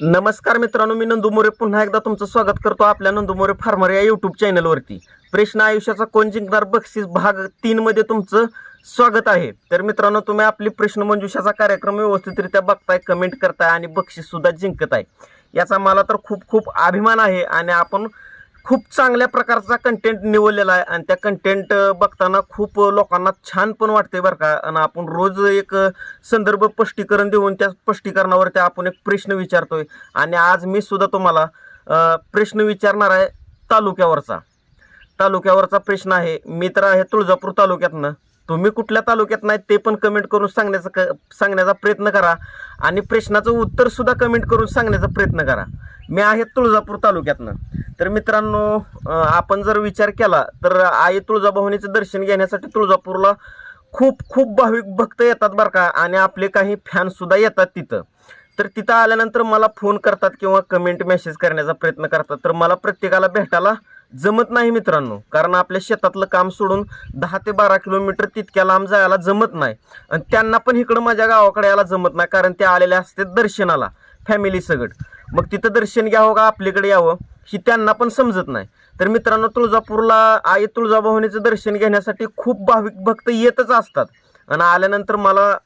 नमस्कार मित्रांनो मी नंदू मोरे. पुन्हा एकदा तुमचं स्वागत करतो आपल्या नंदू मोरे फार्मर या यूट्यूब चॅनलवरती प्रश्न आयुष्याचा कोण जिंकणार? बक्षीस भाग तीन मध्ये तुमचं स्वागत आहे. तर मित्रांनो तुम्ही आपली प्रश्न मंजुषाचा कार्यक्रम व्यवस्थितरित्या बघताय कमेंट करताय आणि बक्षीस सुद्धा जिंकत आहे याचा मला तर खूप खूप अभिमान आहे आणि आपण खूप चांगल्या प्रकारचा कंटेंट निवडलेला आहे. आणि त्या कंटेंट बघताना खूप लोकांना छान पण वाटते बरं का. आणि आपण रोज एक संदर्भ स्पष्टीकरण देऊन त्या स्पष्टीकरणावर त्या आपण एक प्रश्न विचारतोय. आणि आज मी सुद्धा तुम्हाला प्रश्न विचारणार आहे तालुक्यावरचा. तालुक्यावरचा प्रश्न आहे. मी तर आहे तुळजापूर तालुक्यातनं. तुम्ही कुठल्या तालुक्यात नाही ते पण कमेंट करून सांगण्याचा क सांगण्याचा प्रयत्न करा. आणि प्रश्नाचं उत्तरसुद्धा कमेंट करून सांगण्याचा प्रयत्न करा. मी आहे तुळजापूर तालुक्यातनं. तर मित्रांनो आपण जर विचार केला तर आई तुळजाभवानीचं दर्शन घेण्यासाठी तुळजापूरला खूप खूप भाविक भक्त येतात बरं का आणि आपले काही फॅनसुद्धा येतात तिथं. तर तिथं आल्यानंतर मला फोन करतात किंवा कमेंट मेसेज करण्याचा प्रयत्न करतात. तर मला प्रत्येकाला भेटायला जमत नाही मित्रांनो. कारण आपल्या शेतातलं काम सोडून दहा ते बारा किलोमीटर तितक्या लांब जायला जमत नाही. आणि त्यांना पण इकडं माझ्या गावाकडे यायला जमत नाही कारण ते आलेले असते दर्शनाला फॅमिली सगट मग तिथं दर्शन घ्यावं का आपल्याकडे यावं ही त्यांना पण समजत नाही. तर मित्रांनो तुळजापूरला आई तुळजाभवानीचं दर्शन घेण्यासाठी खूप भाविक भक्त येतच असतात. आणि आल्यानंतर मला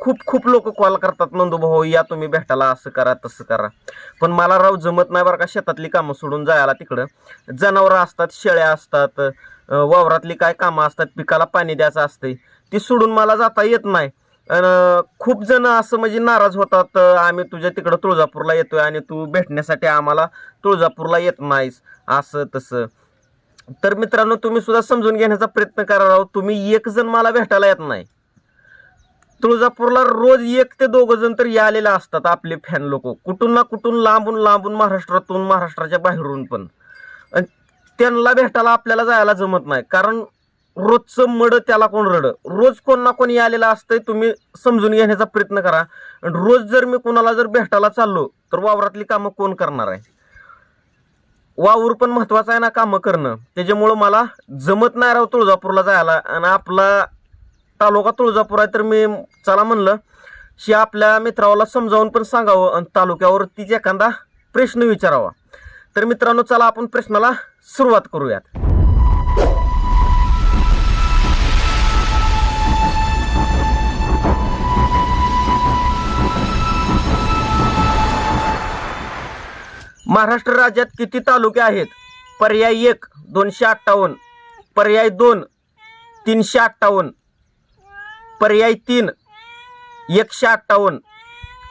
खूप खूप लोक कॉल करतात नंदू भाऊ या तुम्ही भेटायला असं करा तसं करा. पण मला राव जमत नाही बरं का शेतातली कामं सोडून जायला तिकडं. जनावरं असतात शेळ्या असतात वावरातली काय कामं असतात पिकाला पाणी द्यायचं असते ती सोडून मला जाता येत नाही. खूप जण असं म्हणजे नाराज होतात आम्ही तुझ्या तिकडं तुळजापूरला येतोय आणि तू भेटण्यासाठी आम्हाला तुळजापूरला येत नाहीस. असं तसं. तर मित्रांनो तुम्ही सुद्धा समजून घेण्याचा प्रयत्न करा राव तुम्ही एक जण मला भेटायला येत नाही. तुळजापूरला रोज एक ते दोघ जण तर आलेले असतात आपले फॅन लोक. कुठून ना कुठून लांबून लांबून महाराष्ट्रातून महाराष्ट्राच्या बाहेरून पण. आणि त्यांना भेटायला आपल्याला जायला जमत नाही. कारण रोजचं मड त्याला कोण रड? रोज कोण ना कोणी आलेलं असतंय तुम्ही समजून घेण्याचा प्रयत्न करा. आणि रोज जर मी कोणाला जर भेटायला चाललो तर वावरातली कामं कोण करणार आहे? वावर पण महत्वाचं आहे ना कामं करणं. त्याच्यामुळं मला जमत नाही राव तुळजापूरला जायला. आणि आपला तालुका तुळजापूर आहे तर मी चला म्हणलं शी आपल्या मित्राला समजावून पण सांगावं आणि तालुक्यावरतीच एखादा प्रश्न विचारावा. तर मित्रांनो चला आपण प्रश्नाला सुरुवात करूयात. महाराष्ट्र राज्यात किती तालुके आहेत? पर्याय एक दोनशे अठ्ठावन्न पर्याय दोन तीनशे अठ्ठावन्न. पर्याय तीन. एकशे अठ्ठावन्न.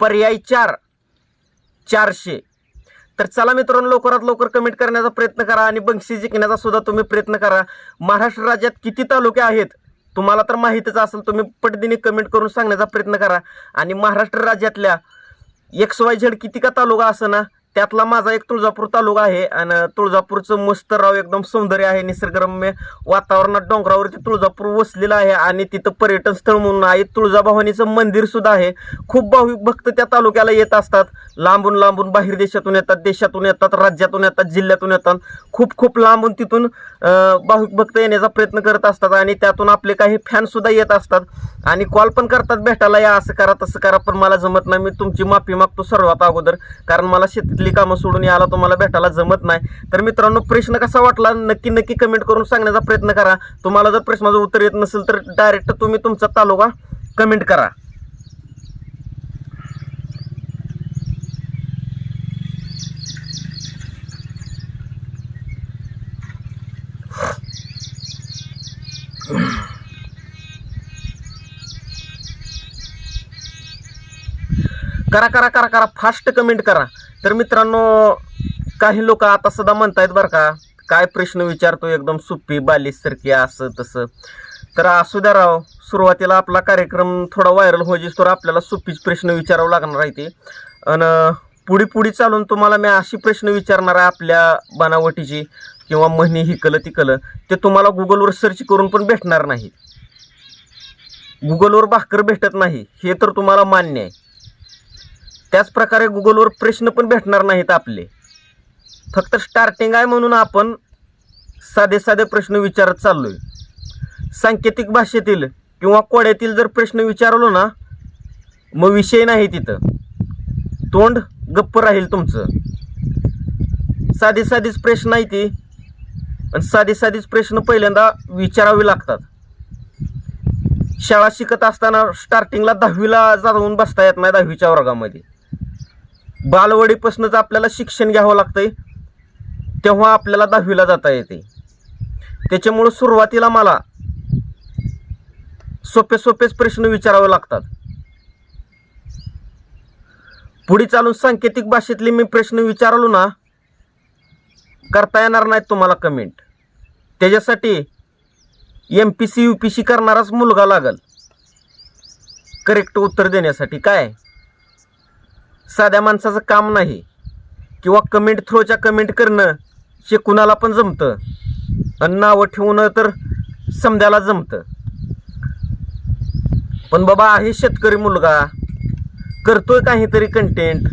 पर्याय चार. चारशे. तर चला मित्रांनो लवकरात लवकर कमेंट करण्याचा प्रयत्न करा आणि बक्षीस जिंकण्याचा सुद्धा तुम्ही प्रयत्न करा. महाराष्ट्र राज्यात किती तालुके आहेत? तुम्हाला तर माहितीच असेल तुम्ही पटदिनी कमेंट करून सांगण्याचा प्रयत्न करा. आणि महाराष्ट्र राज्यातल्या एक्स वाय झेड किती का तालुका असं ना त्यातला माझा एक तुळजापूर तालुका आहे आणि तुळजापूरचं मस्त राव एकदम सौंदर्य आहे निसर्गरम्य वातावरणात डोंगरावरती तुळजापूर वसलेलं आहे आणि तिथं पर्यटन स्थळ म्हणून आहे तुळजाभवानीचं मंदिर सुद्धा आहे. खूप भाविक भक्त त्या तालुक्याला येत असतात. लांबून लांबून बाहेर देशातून येतात देशातून येतात राज्यातून येतात जिल्ह्यातून येतात. खूप खूप लांबून तिथून भाविक भक्त येण्याचा प्रयत्न करत असतात आणि त्यातून आपले काही फॅनसुद्धा येत असतात. आणि कॉल पण करतात भेटायला या असं करा तसं करा पण मला जमत नाही मी तुमची माफी मागतो सर्वात अगोदर. कारण मला शेती शेतीतली कामं सोडून यायला तुम्हाला भेटायला जमत नाही. तर मित्रांनो प्रश्न कसा वाटला? नक्की नक्की कमेंट करून सांगण्याचा प्रयत्न करा. तुम्हाला जर प्रश्नाचं उत्तर येत नसेल तर डायरेक्ट तुम्ही तुमचा तालुका कमेंट करा. करा करा करा करा. फास्ट कमेंट करा. तर मित्रांनो काही लोक आता सुद्धा म्हणतायत बरं का काय प्रश्न विचारतो एकदम सुप्पी बालिशसारखी असं तसं. तर असू द्या राव सुरुवातीला आपला कार्यक्रम थोडा व्हायरल होईस तर आपल्याला सुप्पीच प्रश्न विचारावं लागणार आहे ते. आणि पुढे पुढे चालून तुम्हाला मी अशी प्रश्न विचारणार आहे आपल्या बनावटीची किंवा म्हणी हिकलं तिकलं ते तुम्हाला गुगलवर सर्च करून पण भेटणार नाही. गुगलवर भाकर भेटत नाही हे तर तुम्हाला मान्य आहे. त्याचप्रकारे गुगलवर प्रश्न पण भेटणार नाहीत आपले. फक्त स्टार्टिंग आहे म्हणून आपण साधे साधे प्रश्न विचारत चाललो आहे सांकेतिक भाषेतील किंवा कोड्यातील जर प्रश्न विचारलो ना मग विषय नाही तिथं. तोंड गप्प राहील तुमचं. साधी साधीच प्रश्न आहे ती. आणि साधी साधीच प्रश्न पहिल्यांदा विचारावे लागतात. शाळा शिकत असताना स्टार्टिंगला दहावीला जाऊन बसता येत नाही दहावीच्या वर्गामध्ये. बालवडीपासूनच आपल्याला शिक्षण घ्यावं लागतंय तेव्हा आपल्याला दहावीला जाता येते. त्याच्यामुळं सुरुवातीला मला सोपे सोपेच प्रश्न विचारावे लागतात. पुढे चालून सांकेतिक भाषेतले मी प्रश्न विचारलो ना करता येणार नाहीत तुम्हाला कमेंट त्याच्यासाठी M P C U P C करणाराच मुलगा लागल. करेक्ट उत्तर देण्यासाठी. काय? साध्या माणसाचं काम नाही. किंवा कमेंट थ्रोच्या कमेंट करणं हे कुणाला पण जमतं. आणि नावं ठेवणं तर समद्याला जमतं. पण बाबा आहे शेतकरी मुलगा करतोय काहीतरी कंटेंट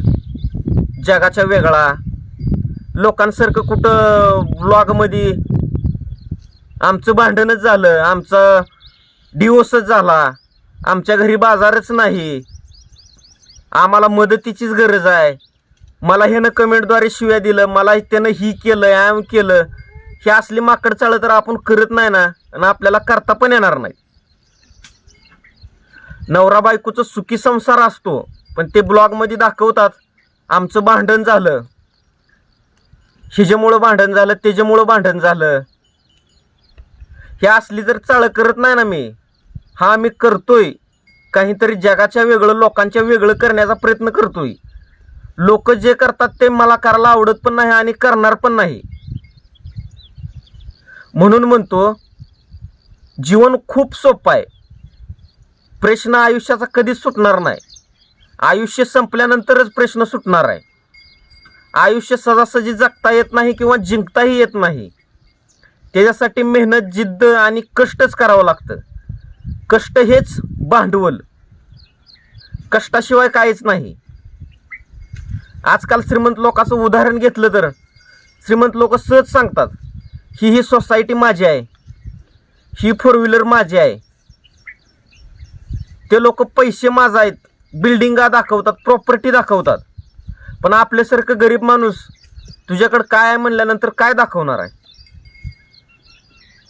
जगाच्या वेगळा. लोकांसारखं कुठं ब्लॉगमध्ये आमचं भांडणच झालं आमचं डिवोर्सच झाला आमच्या घरी बाजारच नाही. आम्हाला मदतीचीच गरज आहे. मला ह्यानं कमेंटद्वारे शिव्या दिलं मला त्यानं ही केलं ॲम केलं. हे असली माकड चाळ तर आपण करत नाही ना आणि आपल्याला करता पण येणार नाही. नवरा बायकोचं सुखी संसार असतो पण ते ब्लॉगमध्ये दाखवतात आमचं भांडण झालं. हिच्यामुळं भांडण झालं त्याच्यामुळं भांडण झालं. हे असली जर चाळ करत नाही ना मी हा मी करतोय. काहीतरी जगाच्या वेगळं लोकांच्या वेगळं करण्याचा प्रयत्न करतोय. लोक जे करतात ते मला करायला आवडत पण नाही आणि करणार पण नाही. म्हणून म्हणतो जीवन खूप सोपं आहे. प्रश्न आयुष्याचा कधीच सुटणार नाही. आयुष्य संपल्यानंतरच प्रश्न सुटणार आहे. आयुष्य सजासजी जगता येत नाही किंवा जिंकताही येत नाही. त्याच्यासाठी मेहनत जिद्द आणि कष्टच करावं लागतं. कष्ट हेच भांडवल. कष्टाशिवाय काहीच नाही. आजकाल श्रीमंत लोकांचं उदाहरण घेतलं तर श्रीमंत लोक सहज सांगतात ही ही सोसायटी माझी आहे. ही फोर व्हीलर माझी आहे. ते लोक पैसे माझा आहेत. बिल्डिंगा दाखवतात प्रॉपर्टी दाखवतात. पण आपल्यासारखं गरीब माणूस तुझ्याकडं काय आहे म्हणल्यानंतर काय दाखवणार आहे?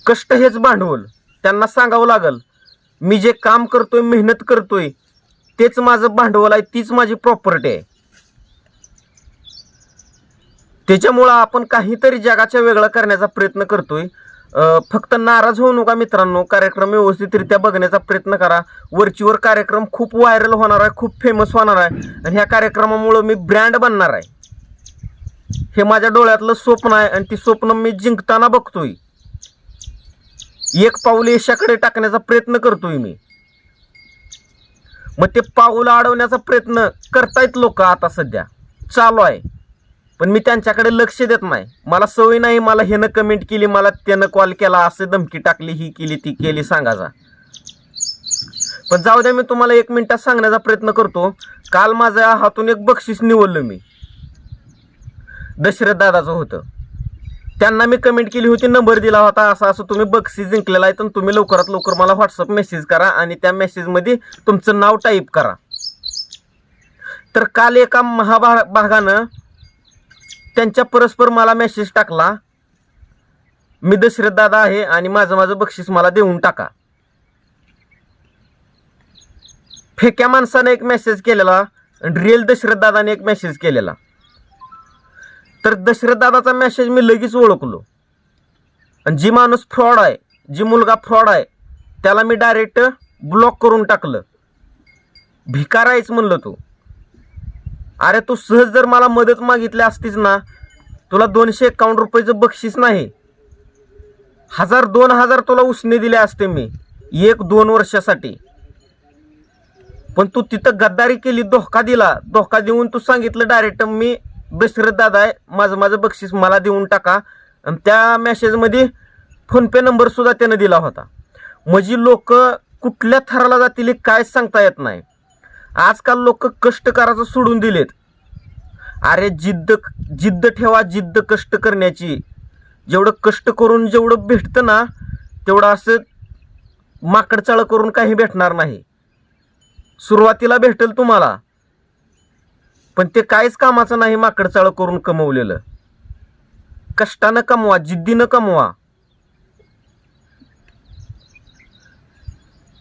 कष्ट हेच भांडवल. त्यांना सांगावं लागल मी जे काम करतोय मेहनत करतोय तेच माझं भांडवल आहे तीच माझी प्रॉपर्टी आहे. त्याच्यामुळं आपण काहीतरी जगाच्या वेगळा करण्याचा प्रयत्न करतोय. फक्त नाराज होऊ नका मित्रांनो कार्यक्रम व्यवस्थितरित्या बघण्याचा प्रयत्न करा. वरचीवर कार्यक्रम खूप व्हायरल होणार आहे खूप फेमस होणार आहे. आणि ह्या कार्यक्रमामुळं मी ब्रँड बनणार आहे. हे माझ्या डोळ्यातलं स्वप्न आहे आणि ती स्वप्न मी जिंकताना बघतोय. एक पाऊल यशाकडे टाकण्याचा प्रयत्न करतोय मी. मग ते पाऊल अडवण्याचा प्रयत्न करतायत लोक आता सध्या. चालू आहे. पण मी त्यांच्याकडे लक्ष देत नाही. मला सवय नाही मला ह्यानं कमेंट केली मला त्यानं कॉल केला असं धमकी टाकली ही केली ती केली सांगायचा. पण जाऊ द्या मी तुम्हाला एक मिनिटात सांगण्याचा प्रयत्न करतो. काल माझ्या हातून एक बक्षीस निवडलं मी. दशरथ दादाचं होतं. त्यांना मी कमेंट केली होती नंबर दिला होता असं असं तुम्ही बक्षीस जिंकलेला आहे तर तुम्ही लवकरात लवकर मला व्हॉट्सअप मेसेज करा आणि त्या मेसेजमध्ये तुमचं नाव टाईप करा. तर काल एका महाभा भागानं त्यांच्या परस्पर मला मेसेज टाकला मी दशरथ दादा आहे आणि माझं माझं बक्षीस मला देऊन टाका. फेक्या माणसाने एक मेसेज केलेला रिअल दशरथ दादाने एक मेसेज केलेला. तर दशरथ दादाचा मेसेज मी लगेच ओळखलो. आणि जी माणूस फ्रॉड आहे जी मुलगा फ्रॉड आहे त्याला मी डायरेक्ट ब्लॉक करून टाकलं. भिकार आहेच म्हणलं तू. अरे तू सहज जर मला मदत मागितली असतीस ना तुला दोनशे एकावन्न रुपयाचं बक्षीस नाही. हजार दोन हजार तुला उसने दिले असते मी एक दोन वर्षासाठी. पण तू तिथं गद्दारी केली धोका दिला. धोका देऊन तू सांगितलं डायरेक्ट मी दशरथ दादा आहे. माझं माझं बक्षीस मला देऊन टाका. आणि त्या मेसेजमध्ये फोनपे नंबरसुद्धा त्यानं दिला होता. म्हणजे लोक कुठल्या थराला जातील काय सांगता येत नाही. आजकाल लोक कष्ट करायचं सोडून दिलेत. अरे जिद्द जिद्द ठेवा जिद्द कष्ट करण्याची. जेवढं कष्ट करून जेवढं भेटतं ना तेवढं असं माकडचाळ करून काही भेटणार नाही. सुरुवातीला भेटेल तुम्हाला. पण ते काहीच कामाचं नाही माकडचाळ करून कमवलेलं. कष्टानं कमवा जिद्दीनं कमवा.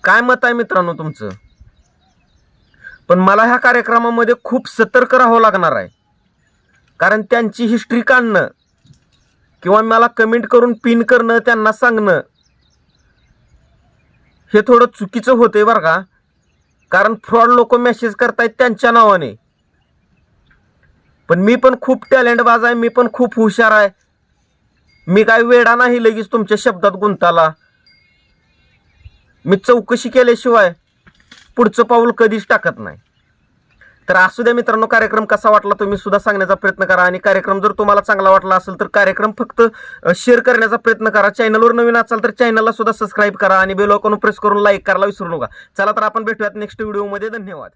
काय मत आहे मित्रांनो तुमचं? पण मला ह्या कार्यक्रमामध्ये खूप सतर्क राहावं लागणार आहे. कारण त्यांची हिस्ट्री काढणं किंवा मला कमेंट करून पिन करणं त्यांना सांगणं हे थोडं चुकीचं होतंय बरं का? कारण फ्रॉड लोक मेसेज करतायत त्यांच्या नावाने. पण मी पण खूप टॅलेंटबाज आहे मी पण खूप हुशार आहे. मी काय वेडा नाही लगेच तुमच्या शब्दात गुंताला. मी चौकशी केल्याशिवाय पुढचं पाऊल कधीच टाकत नाही. तर असू द्या मित्रांनो कार्यक्रम कसा वाटला तुम्ही सुद्धा सांगण्याचा प्रयत्न करा आणि कार्यक्रम जर तुम्हाला चांगला वाटला असेल तर कार्यक्रम फक्त शेअर करण्याचा प्रयत्न करा. चॅनलवर नवीन असाल तर चॅनलला सुद्धा सबस्क्राईब करा आणि बेल आयकॉन प्रेस करून लाईक करायला विसरू नका. चला तर आपण भेटूयात नेक्स्ट व्हिडिओमध्ये धन्यवाद.